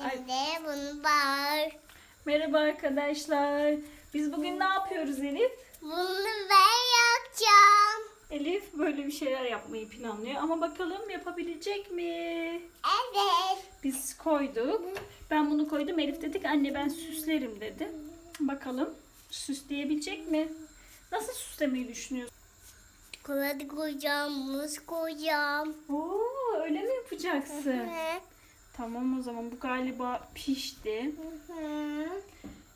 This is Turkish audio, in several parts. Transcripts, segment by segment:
Evde bunu var. Merhaba arkadaşlar. Biz bugün ne yapıyoruz Elif? Bunu ben yapacağım. Elif böyle bir şeyler yapmayı planlıyor ama bakalım yapabilecek mi? Evet. Biz koyduk. Ben bunu koydum. Elif dedik anne ben süslerim dedi. Bakalım süsleyebilecek mi? Nasıl süslemeyi düşünüyorsun? Çikolata koyacağım, muz koyacağım. Oo, öyle mi yapacaksın? Hı Tamam o zaman bu galiba pişti. hı.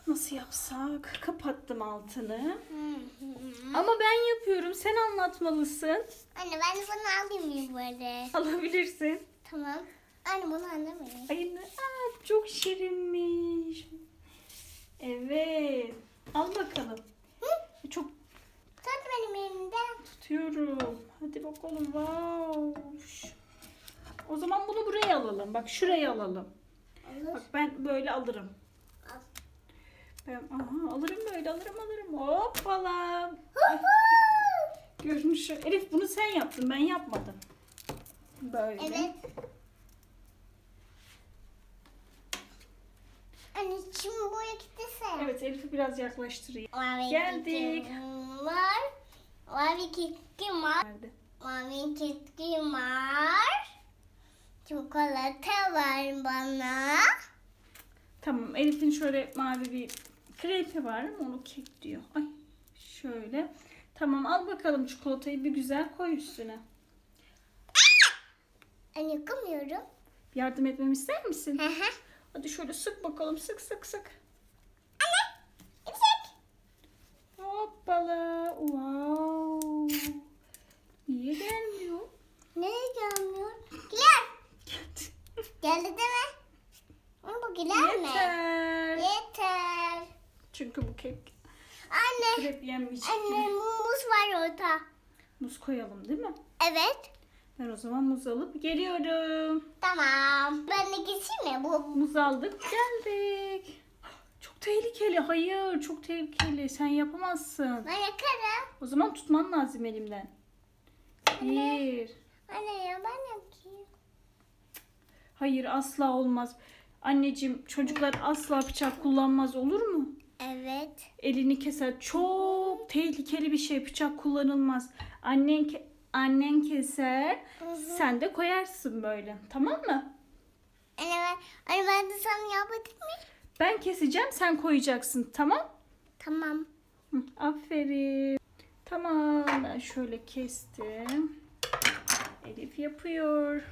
Nasıl yapsak? Kapattım altını. Hı hı. Ama ben yapıyorum. Sen anlatmalısın. Anne ben de bunu alayım mı böyle? Alabilirsin. Tamam. Anne bunu anlamayayım. Ay ne- aa, çok şirinmiş. Evet. Al bakalım. Çok Tut benim elimden. tutuyorum. Hadi bakalım. Wow. O zaman bunu buraya alalım. Bak şuraya alalım. Olur. Bak ben böyle alırım. Al. Ben aha, alırım böyle alırım alırım. Hoppala. Görünüşü. Elif bunu sen yaptın. Ben yapmadım. Böyle. Evet. Anne şimdi buraya gitsene. Evet Elif'i biraz yaklaştırayım. Mavi Geldik. var. Mavi kekim var. Mavi kekim var. Çikolata var bana. Tamam Elif'in şöyle mavi bir krepi var ama onu kek diyor. Ay şöyle. Tamam al bakalım çikolatayı bir güzel koy üstüne. Anne yıkamıyorum. Yardım etmemi ister misin? Hı hı. Hadi şöyle sık bakalım sık sık sık. İpsek. Hoppala. Wow. Niye gelmiyor? Nereye gelmiyor? Güler. Geldi değil mi? Ama bu güler mi? Yeter. Yeter. Çünkü bu kek Anne. krep yenmeyecek Anne gibi. muz var orada. Muz koyalım değil mi? Evet. Ben o zaman muz alıp geliyorum. Tamam. Ben de geçeyim mi? Bu Muz aldık geldik. Çok tehlikeli. Hayır çok tehlikeli. Sen yapamazsın. ben yakarım. O zaman tutman lazım elimden. Bir. Anne ya ben yapayım. Hayır asla olmaz. Anneciğim çocuklar asla bıçak kullanmaz olur mu? Evet. Elini keser. Çok tehlikeli bir şey. Bıçak kullanılmaz. Annen ke- annen keser. Sen de koyarsın böyle. Tamam mı? Ben, anne ben de sana yapayım mı? Ben keseceğim, sen koyacaksın. Tamam? Tamam. Hı, aferin. Tamam, ben şöyle kestim. Elif yapıyor.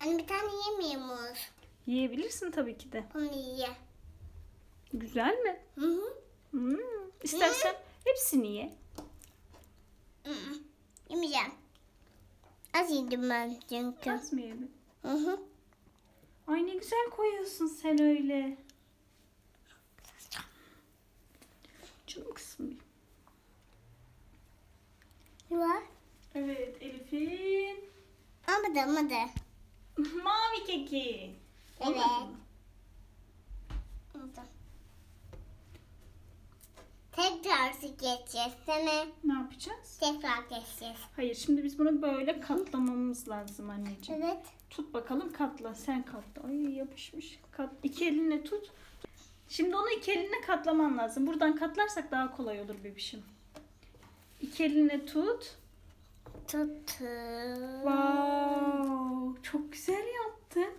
Anne bir tane yemeyeyim muz. Yiyebilirsin tabii ki de. Bunu ye. Güzel mi? Hı hı. Hmm, istersen hepsini ye. Hı hı. Yemeyeceğim. Az yedim ben çünkü. Az mı yedin? Hı hı. Ay ne güzel koyuyorsun sen öyle. Canım kısmı. Ne var? Evet Elif'in Ama da ama da. Mavi keki. Evet. Tekrar geçeceğiz değil mi? Ne yapacağız? Tekrar geçeceğiz. Hayır şimdi biz bunu böyle katlamamız lazım anneciğim. Evet. Tut bakalım katla. Sen katla. Ay yapışmış. Kat, iki elinle tut. Şimdi onu iki elinle katlaman lazım. Buradan katlarsak daha kolay olur bebişim. İki elinle tut. Tuttum. Wow, çok güzel yaptın.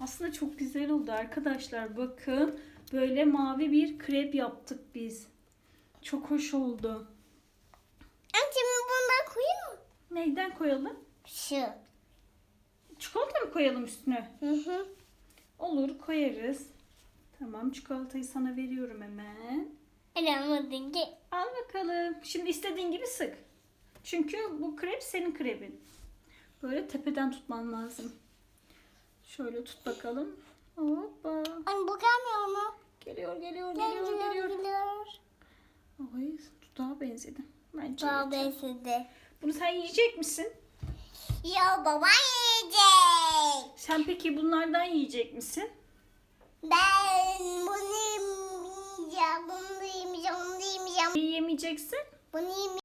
Aslında çok güzel oldu arkadaşlar. Bakın böyle mavi bir krep yaptık biz. Çok hoş oldu. Şimdi bundan koyayım mı? Neyden koyalım? Şu. Çikolata mı koyalım üstüne? Hı hı. Olur koyarız. Tamam çikolatayı sana veriyorum hemen. Anlamadın ki. Al bakalım. Şimdi istediğin gibi sık. Çünkü bu krep senin krebin. Böyle tepeden tutman lazım. Şöyle tut bakalım. Hoppa. Anne bu gelmiyor mu? Geliyor geliyor geliyor Geliyor, geliyor. geliyor. Ay dudağa benzedi. Bence Daha yeter. besidi. Bunu sen yiyecek misin? Ya baba yiyecek. Sen peki bunlardan yiyecek misin? Ben bunu yemeyeceğim. Bunu yemeyeceğim. Bunu yemeyeceğim. Yiyemeyeceksin. Bunu yemeyeceğim.